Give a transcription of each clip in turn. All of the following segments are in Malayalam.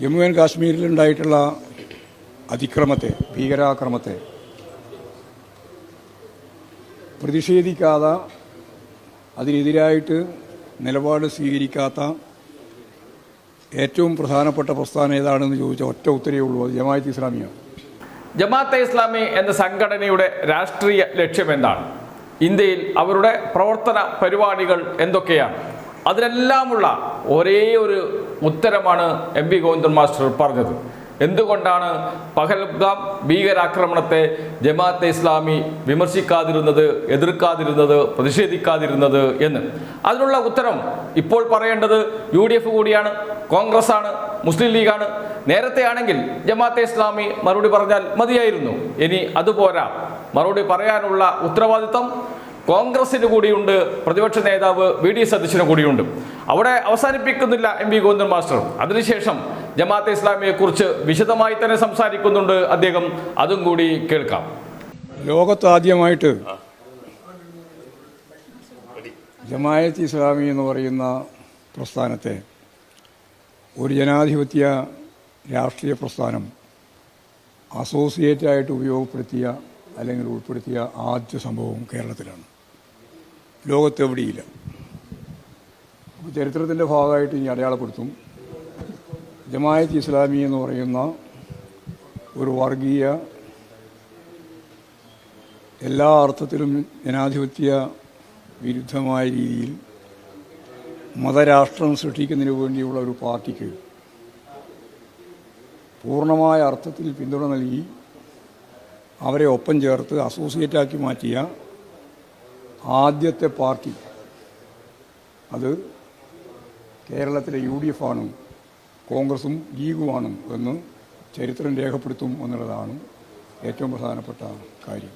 ജമ്മു ആൻഡ് കാശ്മീരിലുണ്ടായിട്ടുള്ള അതിക്രമത്തെ ഭീകരാക്രമത്തെ പ്രതിഷേധിക്കാതെ അതിനെതിരായിട്ട് നിലപാട് സ്വീകരിക്കാത്ത ഏറ്റവും പ്രധാനപ്പെട്ട പ്രസ്ഥാനം ഏതാണെന്ന് ചോദിച്ച ഒറ്റ ഉത്തരവേ ഉള്ളൂ അത് ജമാഅത്ത് ഇസ്ലാമിയാണ്. ജമാഅത്തെ ഇസ്ലാമി എന്ന സംഘടനയുടെ രാഷ്ട്രീയ ലക്ഷ്യം എന്താണ്? ഇന്ത്യയിൽ അവരുടെ പ്രവർത്തന പരിപാടികൾ എന്തൊക്കെയാണ്? അതിനെല്ലാമുള്ള ഒരേ ഒരു ഉത്തരമാണ് എം വി ഗോവിന്ദൻ മാസ്റ്റർ പറഞ്ഞത്. എന്തുകൊണ്ടാണ് പഹൽഗാം ഭീകരാക്രമണത്തെ ജമാഅത്തെ ഇസ്ലാമി വിമർശിക്കാതിരുന്നത് എതിർക്കാതിരുന്നത് പ്രതിഷേധിക്കാതിരുന്നത് എന്ന്? അതിനുള്ള ഉത്തരം ഇപ്പോൾ പറയേണ്ടത് യു ഡി എഫ് കൂടിയാണ് കോൺഗ്രസ് ആണ് മുസ്ലിം ലീഗാണ്. നേരത്തെ ആണെങ്കിൽ ജമാഅത്തെ ഇസ്ലാമി മറുപടി പറഞ്ഞാൽ മതിയായിരുന്നു. ഇനി അതുപോരാ മറുപടി പറയാനുള്ള ഉത്തരവാദിത്തം കോൺഗ്രസിന് കൂടിയുണ്ട് പ്രതിപക്ഷ നേതാവ് വി ഡി സതീശന് കൂടിയുണ്ട്. അവിടെ അവസാനിപ്പിക്കുന്നില്ല എം വി ഗോവിന്ദൻ മാസ്റ്റർ. അതിനുശേഷം ജമാഅത്തെ ഇസ്ലാമിയെ കുറിച്ച് വിശദമായി തന്നെ സംസാരിക്കുന്നുണ്ട് അദ്ദേഹം. അതും കൂടി കേൾക്കാം. ലോകത്ത് ആദ്യമായിട്ട് ജമായത്ത് ഇസ്ലാമി എന്ന് പറയുന്ന പ്രസ്ഥാനത്തെ ഒരു ജനാധിപത്യ രാഷ്ട്രീയ പ്രസ്ഥാനം അസോസിയേറ്റായിട്ട് ഉപയോഗപ്പെടുത്തിയ അല്ലെങ്കിൽ ഉൾപ്പെടുത്തിയ ആദ്യ സംഭവം കേരളത്തിലാണ്. ലോകത്തെവിടെയില്ല. അപ്പോൾ ചരിത്രത്തിന്റെ ഭാഗമായിട്ട് ഇനി അടയാളപ്പെടുത്തും. ജമായത്ത് ഇസ്ലാമി എന്ന് പറയുന്ന ഒരു വർഗീയ എല്ലാ അർത്ഥത്തിലും ജനാധിപത്യ വിരുദ്ധമായ രീതിയിൽ മതരാഷ്ട്രം സൃഷ്ടിക്കുന്നതിന് വേണ്ടിയുള്ള ഒരു പാർട്ടിക്ക് പൂർണമായ അർത്ഥത്തിൽ പിന്തുണ നൽകി അവരെ ഒപ്പം ചേർത്ത് അസോസിയേറ്റാക്കി മാറ്റിയ ആദ്യത്തെ പാർട്ടി അത് കേരളത്തിലെ യു ഡി എഫ് ആണ് കോൺഗ്രസും ലീഗുമാണ് എന്ന് ചരിത്രം രേഖപ്പെടുത്തും എന്നുള്ളതാണ് ഏറ്റവും പ്രധാനപ്പെട്ട കാര്യം.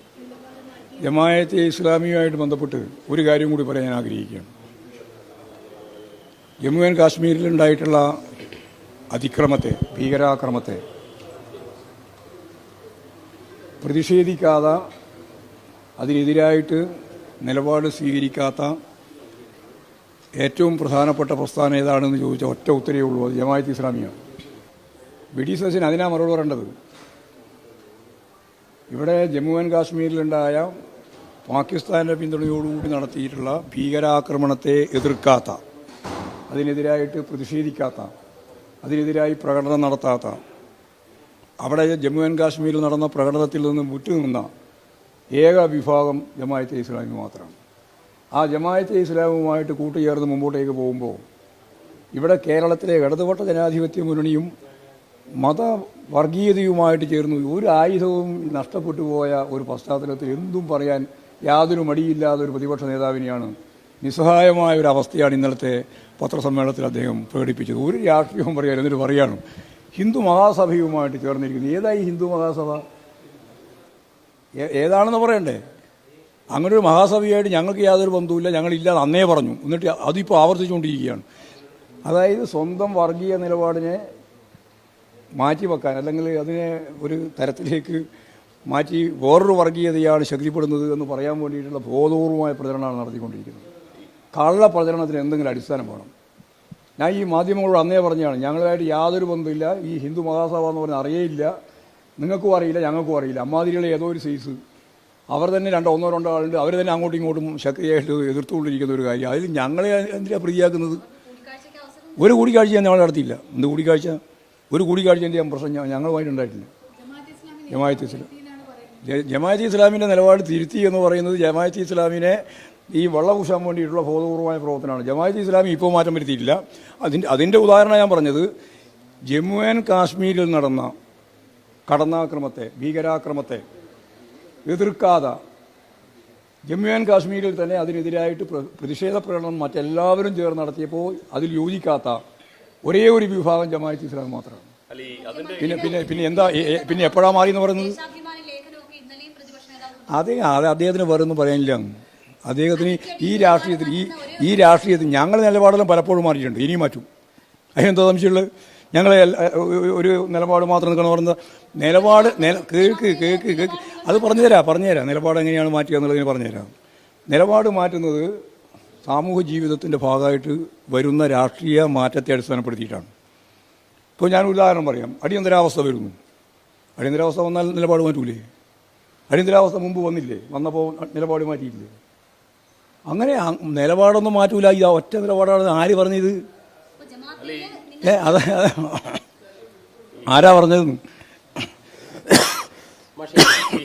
ജമായത്തെ ഇസ്ലാമിയുമായിട്ട് ബന്ധപ്പെട്ട് ഒരു കാര്യം കൂടി പറയാൻ ആഗ്രഹിക്കുകയാണ്. ജമ്മു ആൻഡ് കാശ്മീരിലുണ്ടായിട്ടുള്ള അതിക്രമത്തെ ഭീകരാക്രമത്തെ പ്രതിഷേധിക്കാതെ അതിനെതിരായിട്ട് നിലപാട് സ്വീകരിക്കാത്ത ഏറ്റവും പ്രധാനപ്പെട്ട പ്രസ്ഥാനം ഏതാണെന്ന് ചോദിച്ചാൽ ഒറ്റ ഉത്തരവേ ഉള്ളൂ. അത് ജമായത്ത് ഇസ്ലാമിയാണ്. വി ഡി സച്ചിൻ അതിനാ മറുപടി പറയേണ്ടത്. ഇവിടെ ജമ്മു ആൻഡ് കാശ്മീരിലുണ്ടായ പാകിസ്ഥാന്റെ പിന്തുണയോടുകൂടി നടത്തിയിട്ടുള്ള ഭീകരാക്രമണത്തെ എതിർക്കാത്ത അതിനെതിരായിട്ട് പ്രതിഷേധിക്കാത്ത അതിനെതിരായി പ്രകടനം നടത്താത്ത അവിടെ ജമ്മു ആൻഡ് കാശ്മീരിൽ നടന്ന പ്രകടനത്തിൽ നിന്ന് വിട്ടുനിന്ന ഏക വിഭാഗം ജമായത്തെ ഇസ്ലാമി മാത്രമാണ്. ആ ജമായത്തെ ഇസ്ലാമുമായിട്ട് കൂട്ടുചേർന്ന് മുമ്പോട്ടേക്ക് പോകുമ്പോൾ ഇവിടെ കേരളത്തിലെ ഇടതുപക്ഷ ജനാധിപത്യ മുന്നണിയും മതവർഗീയതയുമായിട്ട് ചേർന്നു ഒരു ആയുധവും നഷ്ടപ്പെട്ടു പോയ ഒരു പശ്ചാത്തലത്തിൽ എന്തും പറയാൻ യാതൊരു മടിയില്ലാതെ ഒരു പ്രതിപക്ഷ നേതാവിനെയാണ് നിസ്സഹായമായ ഒരു അവസ്ഥയാണ് ഇന്നലത്തെ പത്രസമ്മേളനത്തിൽ അദ്ദേഹം പ്രകടിപ്പിച്ചത്. ഒരു രാഷ്ട്രീയവും പറയാൻ എന്നിട്ട് പറയാണ്. ഹിന്ദു മഹാസഭയുമായിട്ട് ചേർന്നിരിക്കുന്നു. ഏതായി ഹിന്ദു മഹാസഭ? ഏതാണെന്ന് പറയണ്ടേ? അങ്ങനെ ഒരു മഹാസഭയായിട്ട് ഞങ്ങൾക്ക് യാതൊരു ബന്ധവുമില്ല. ഞങ്ങളില്ല അന്നേ പറഞ്ഞു. എന്നിട്ട് അതിപ്പോൾ ആവർത്തിച്ചുകൊണ്ടിരിക്കുകയാണ്. അതായത് സ്വന്തം വർഗീയ നിലപാടിനെ മാറ്റിവെക്കാൻ അല്ലെങ്കിൽ അതിനെ ഒരു തരത്തിലേക്ക് മാറ്റി വേറൊരു വർഗീയതയാണ് ശക്തിപ്പെടുന്നത് എന്ന് പറയാൻ വേണ്ടിയിട്ടുള്ള ബോധപൂർവമായ പ്രചരണമാണ് നടത്തിക്കൊണ്ടിരിക്കുന്നത്. കള്ള പ്രചരണത്തിന് എന്തെങ്കിലും അടിസ്ഥാനം വേണം. ഞാൻ ഈ മാധ്യമങ്ങളോട് അന്നേ പറഞ്ഞാണ് ഞങ്ങളുമായിട്ട് യാതൊരു ബന്ധമില്ല ഈ ഹിന്ദു മഹാസഭ എന്ന് പറഞ്ഞാൽ അറിയേയില്ല. നിങ്ങൾക്കും അറിയില്ല ഞങ്ങൾക്കും അറിയില്ല. അമ്മാതിരികളെ ഏതോ ഒരു സൈസ് അവർ തന്നെ രണ്ടോ ഒന്നോ രണ്ടോ ആളുണ്ട് അവർ തന്നെ അങ്ങോട്ടും ഇങ്ങോട്ടും ശക്തിയായിട്ട് എതിർത്തുകൊണ്ടിരിക്കുന്ന ഒരു കാര്യം. അതിൽ ഞങ്ങളെ എന്തിനാണ് പ്രതിയാക്കുന്നത് ഒരു കൂടിക്കാഴ്ച ഞങ്ങൾ നടത്തിയില്ല. എന്ത് കൂടിക്കാഴ്ച? ഒരു കൂടിക്കാഴ്ചന്റെ പ്രശ്നം ഞങ്ങളുമായിട്ടുണ്ടായിട്ടില്ല ജമാഅത്ത് ഇസ്ലാം ജമാഅത്ത് ഇസ്ലാമിന്റെ നിലപാട് തിരുത്തി എന്ന് പറയുന്നത് ജമാഅത്ത് ഇസ്ലാമിനെ ഈ വെള്ളപൂശാൻ വേണ്ടിയിട്ടുള്ള ബോധപൂർവമായ പ്രവർത്തനമാണ്. ജമാഅത്ത് ഇസ്ലാമി ഇപ്പോൾ മാറ്റം വരുത്തിയിട്ടില്ല. അതിന്റെ അതിന്റെ ഉദാഹരണം ഞാൻ പറഞ്ഞത്. ജമ്മു ആൻഡ് കാശ്മീരിൽ നടന്ന കടന്നാക്രമത്തെ ഭീകരാക്രമത്തെ എതിർക്കാതെ ജമ്മു ആൻഡ് കാശ്മീരിൽ തന്നെ അതിനെതിരായിട്ട് പ്ര- പ്രതിഷേധ പ്രകടനം മറ്റെല്ലാവരും ചേർന്ന് നടത്തിയപ്പോൾ അതിൽ യോജിക്കാത്ത ഒരേ ഒരു വിഭാഗം ജമാഅത്ത് ഇസ്ലാം മാത്രമാണ്. പിന്നെ പിന്നെ പിന്നെ എന്താ പിന്നെ എപ്പോഴാ മാറി എന്ന് പറയുന്നത്? അതെ അത് അദ്ദേഹത്തിന് വേറൊന്നും പറയാനില്ല. അദ്ദേഹത്തിന് ഈ രാഷ്ട്രീയത്തിൽ ഈ ഈ രാഷ്ട്രീയത്തിൽ ഞങ്ങളുടെ നിലപാടെല്ലാം പലപ്പോഴും മാറിയിട്ടുണ്ട്. ഇനിയും മാറ്റും. അതിനെന്താ സംശയമുള്ളത്? ഞങ്ങൾ ഒരു നിലപാട് മാത്രം നിൽക്കണം പറയുന്നത് നിലപാട് നില കേൾക്ക് കേൾക്ക് കേൾക്ക് അത് പറഞ്ഞുതരാം പറഞ്ഞുതരാം. നിലപാട് എങ്ങനെയാണ് മാറ്റുക എന്നുള്ളതിന് പറഞ്ഞുതരാം. നിലപാട് മാറ്റുന്നത് സാമൂഹ്യ ജീവിതത്തിന്റെ ഭാഗമായിട്ട് വരുന്ന രാഷ്ട്രീയ മാറ്റത്തെ അടിസ്ഥാനപ്പെടുത്തിയിട്ടാണ്. ഇപ്പോൾ ഞാൻ ഉദാഹരണം പറയാം. അടിയന്തരാവസ്ഥ വരുന്നു. അടിയന്തരാവസ്ഥ വന്നാൽ നിലപാട് മാറ്റൂലേ? അടിയന്തരാവസ്ഥ മുമ്പ് വന്നില്ലേ? വന്നപ്പോൾ നിലപാട് മാറ്റിയില്ലേ അങ്ങനെ നിലപാടൊന്നും മാറ്റൂല. ഇത് ഒറ്റ നിലപാടാണ്. ആര് പറഞ്ഞത്? ഏ അതെ അതെ ആരാ പറഞ്ഞത്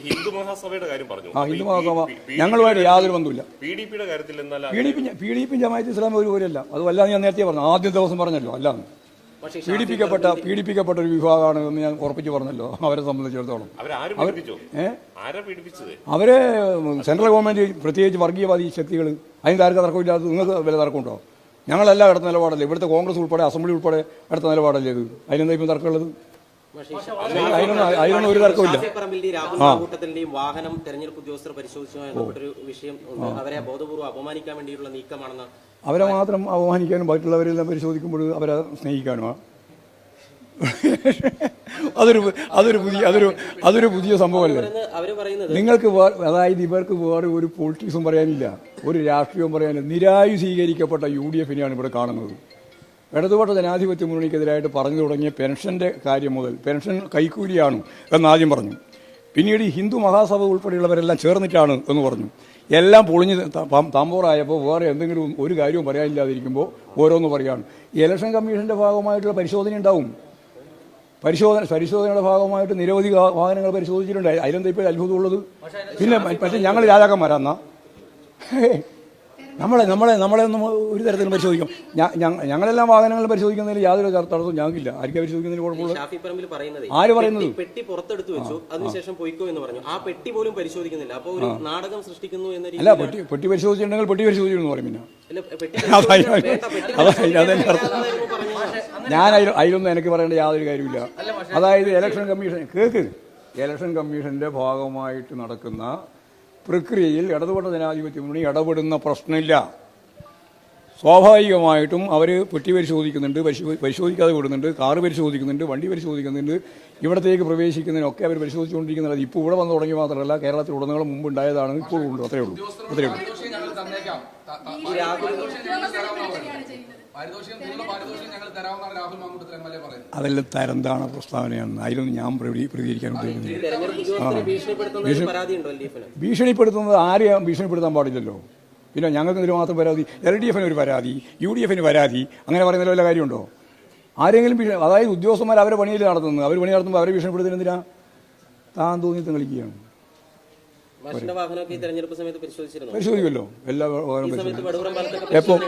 ഹിന്ദു മഹാസഭയുടെ കാര്യം പറഞ്ഞു ആ ഹിന്ദു മഹാസഭ ഞങ്ങളുമായിട്ട് യാതൊരു ബന്ധമില്ല പി ഡി പിയുടെ കാര്യത്തിൽ P D P P D P ഇസ്ലാം ഒരു പോലെയല്ല അത് വല്ലാതെ ഞാൻ നേരത്തെ പറഞ്ഞു ആദ്യ ദിവസം പറഞ്ഞല്ലോ അല്ലാന്ന് പീഡിപ്പിക്കപ്പെട്ട പീഡിപ്പിക്കപ്പെട്ട ഒരു വിഭാഗമാണ് എന്ന് ഞാൻ ഉറപ്പിച്ച് പറഞ്ഞല്ലോ അവരെ സംബന്ധിച്ചിടത്തോളം അവരെ സെൻട്രൽ ഗവൺമെന്റ് പ്രത്യേകിച്ച് വർഗീയവാദി ശക്തികൾ അതിന് ആർക്കും തർക്കമില്ലാത്ത നിങ്ങൾക്ക് വില തർക്കമുണ്ടോ ഞങ്ങളെല്ലാം അടുത്ത നിലപാടല്ലേ? ഇവിടുത്തെ കോൺഗ്രസ് ഉൾപ്പെടെ അസംബ്ലി ഉൾപ്പെടെ അടുത്ത നിലപാടല്ലേ ഇത്? അതിനെന്താ ഇപ്പം തർക്കമുള്ളത്? അതിനൊന്നും ഒരു തർക്കമില്ല ഷാഫിപ്പറമ്പിലിന്റെയും രാഹുൽ കൂട്ടത്തിന്റെയും വാഹനം തെരഞ്ഞെടുപ്പ് ഉദ്യോഗസ്ഥർ പരിശോധിച്ചതുമായി വിഷയം അവരെ ബോധപൂർവം അപമാനിക്കാൻ വേണ്ടിയുള്ള നീക്കമാണെന്ന് അവരെ മാത്രം അപമാനിക്കാനും ബാക്കിയുള്ളവരെല്ലാം പരിശോധിക്കുമ്പോൾ അവരെ സ്നേഹിക്കാനുമാ? അതൊരു അതൊരു പുതിയ അതൊരു അതൊരു പുതിയ സംഭവമല്ലേ? നിങ്ങൾക്ക് അതായത് ഇവർക്ക് വേറെ ഒരു പൊളിറ്റിക്സും പറയാനില്ല. ഒരു രാഷ്ട്രീയവും പറയാനില്ല. നിരായു സ്വീകരിക്കപ്പെട്ട യു ഡി എഫിനെയാണ് ഇവിടെ കാണുന്നത്. ഇടതുപക്ഷ ജനാധിപത്യ മുന്നണിക്കെതിരായിട്ട് പറഞ്ഞു തുടങ്ങിയ പെൻഷന്റെ കാര്യം മുതൽ പെൻഷൻ കൈക്കൂലിയാണ് എന്നാദ്യം പറഞ്ഞു. പിന്നീട് ഈ ഹിന്ദു മഹാസഭ ഉൾപ്പെടെയുള്ളവരെല്ലാം ചേർന്നിട്ടാണ് എന്ന് പറഞ്ഞു. എല്ലാം പൊളിഞ്ഞ് തമ്പോറായപ്പോൾ വേറെ എന്തെങ്കിലും ഒരു കാര്യവും പറയാനില്ലാതിരിക്കുമ്പോൾ ഓരോന്ന് പറയാണ്. ഇലക്ഷൻ കമ്മീഷന്റെ ഭാഗമായിട്ടുള്ള പരിശോധന ഉണ്ടാവും. പരിശോധന പരിശോധനയുടെ ഭാഗമായിട്ട് നിരവധി വാഹനങ്ങൾ പരിശോധിച്ചിട്ടുണ്ട്. അതിലെന്താ ഇപ്പോൾ അത്ഭുതമുള്ളത്? പിന്നെ പക്ഷേ ഞങ്ങൾ രാജാക്കന്മാരാന്നാ നമ്മളെ നമ്മളെ നമ്മളെ ഒന്നും ഒരു തരത്തിലും പരിശോധിക്കാം. ഞങ്ങളെല്ലാം വാഹനങ്ങൾ പരിശോധിക്കുന്നതിൽ യാതൊരു തട- തടസ്സവും ഞങ്ങൾക്കില്ല. ആർക്കാ പരിശോധിക്കുന്നതിന് കുഴപ്പമില്ല ആര് പറയുന്നത്? പെട്ടി- പുറത്തെടുത്ത് വെച്ചു. അതിനുശേഷം പോയിക്കോ എന്ന് പറഞ്ഞു. ആ പെട്ടി പോലും പരിശോധിക്കുന്നില്ല. അപ്പോൾ ഒരു നാടകം സൃഷ്ടിക്കുന്നു എന്ന അല്ല പെട്ടി പെട്ടി പരിശോധിച്ചിട്ടുണ്ടെങ്കിൽ പെട്ടി പരിശോധിച്ചിരുന്നു പറയും പിന്നെ. അല്ല, പെട്ടി ഞാൻ അതിൽ അതിലൊന്നും എനിക്ക് പറയേണ്ട യാതൊരു കാര്യമില്ല അതായത് ഇലക്ഷൻ കമ്മീഷൻ കേക്ക്. ഇലക്ഷൻ കമ്മീഷന്റെ ഭാഗമായിട്ട് നടക്കുന്ന പ്രക്രിയയിൽ ഇടതുപെട്ട ജനാധിപത്യ മുന്നണി ഇടപെടുന്ന പ്രശ്നമില്ല. സ്വാഭാവികമായിട്ടും അവർ പെട്ടി പരിശോധിക്കുന്നുണ്ട് പരിശോ- പരിശോധിക്കാതെ വിടുന്നുണ്ട് കാറ് പരിശോധിക്കുന്നുണ്ട് വണ്ടി പരിശോധിക്കുന്നുണ്ട്. ഇവിടത്തേക്ക് പ്രവേശിക്കുന്നതിനൊക്കെ അവർ പരിശോധിച്ചുകൊണ്ടിരിക്കുന്നത് ഇപ്പോൾ ഇവിടെ വന്ന് തുടങ്ങി മാത്രമല്ല കേരളത്തിൽ ഉടനീളം മുമ്പ് ഉണ്ടായതാണ്. ഇപ്പോഴും ഉണ്ട്. അത്രയേ ഉള്ളൂ. അത്രയേ ഉള്ളൂ. അതെല്ലാം തരംതാണ പ്രസ്താവനയാണ്. അതിലൊന്നും ഞാൻ പ്രതി- പ്രതികരിക്കാൻ ഉദ്ദേശിക്കുന്നില്ല. ഭീഷണിപ്പെടുത്തുന്നത് ആരെയും ഭീഷണിപ്പെടുത്താൻ പാടില്ലല്ലോ? പിന്നെ ഞങ്ങൾക്ക് ഇതിന് മാത്രം പരാതി? എൽ ഡി എഫിന് ഒരു പരാതി യു ഡി എഫിന് പരാതി അങ്ങനെ പറയുന്നതിൽ വല്ല കാര്യമുണ്ടോ? ആരെങ്കിലും ഭീഷണി അതായത് ഉദ്യോഗസ്ഥന്മാർ അവരെ പണിയിൽ നടത്തുന്നത് അവർ പണി നടത്തുമ്പോൾ അവരെ ഭീഷണിപ്പെടുത്തുന്നതിനാ താൻ തോന്നി കളിക്കുകയാണ്. പരിശോധിക്കുമല്ലോ. എല്ലാ വാഹനവും പരിശോധിക്കും. എപ്പോൾ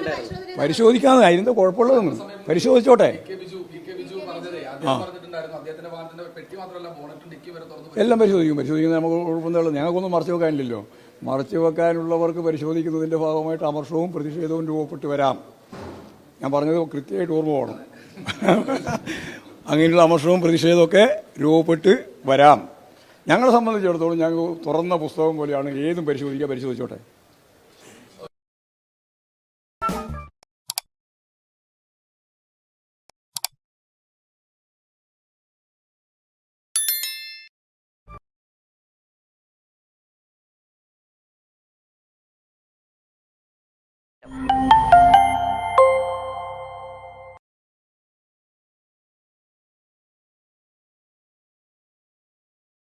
പരിശോധിക്കാതെ അതിന് കുഴപ്പമുള്ളതൊന്നും പരിശോധിച്ചോട്ടെ. കെ ബിജു പി ബിജു പറഞ്ഞതേ അദ്ദേഹം പറഞ്ഞിട്ടുണ്ടായിരുന്നു. അദ്ദേഹത്തിന്റെ വാഹനത്തിന്റെ പെട്ടി മാത്രമല്ല ബോണറ്റും ഡിക്കി വരെ തുറന്നു എല്ലാം പരിശോധിക്കും. പരിശോധിക്കുന്നത് നമുക്ക് കുഴപ്പമൊന്നുമില്ല ഞങ്ങൾക്കൊന്നും മറച്ചു വെക്കാനില്ലല്ലോ. മറച്ചു വെക്കാനുള്ളവർക്ക് പരിശോധിക്കുന്നതിന്റെ ഭാഗമായിട്ട് അമർഷവും പ്രതിഷേധവും രൂപപ്പെട്ട് വരാം. ഞാൻ പറഞ്ഞത് കൃത്യമായിട്ട് ഓർമ്മ പോകണം അങ്ങനെയുള്ള അമർഷവും പ്രതിഷേധമൊക്കെ രൂപപ്പെട്ട് വരാം. ഞങ്ങളെ സംബന്ധിച്ചിടത്തോളം ഞങ്ങൾ തുറന്ന പുസ്തകം പോലെയാണ് ഏതും പരിശോധിക്കുക പരിശോധിച്ചോട്ടെ.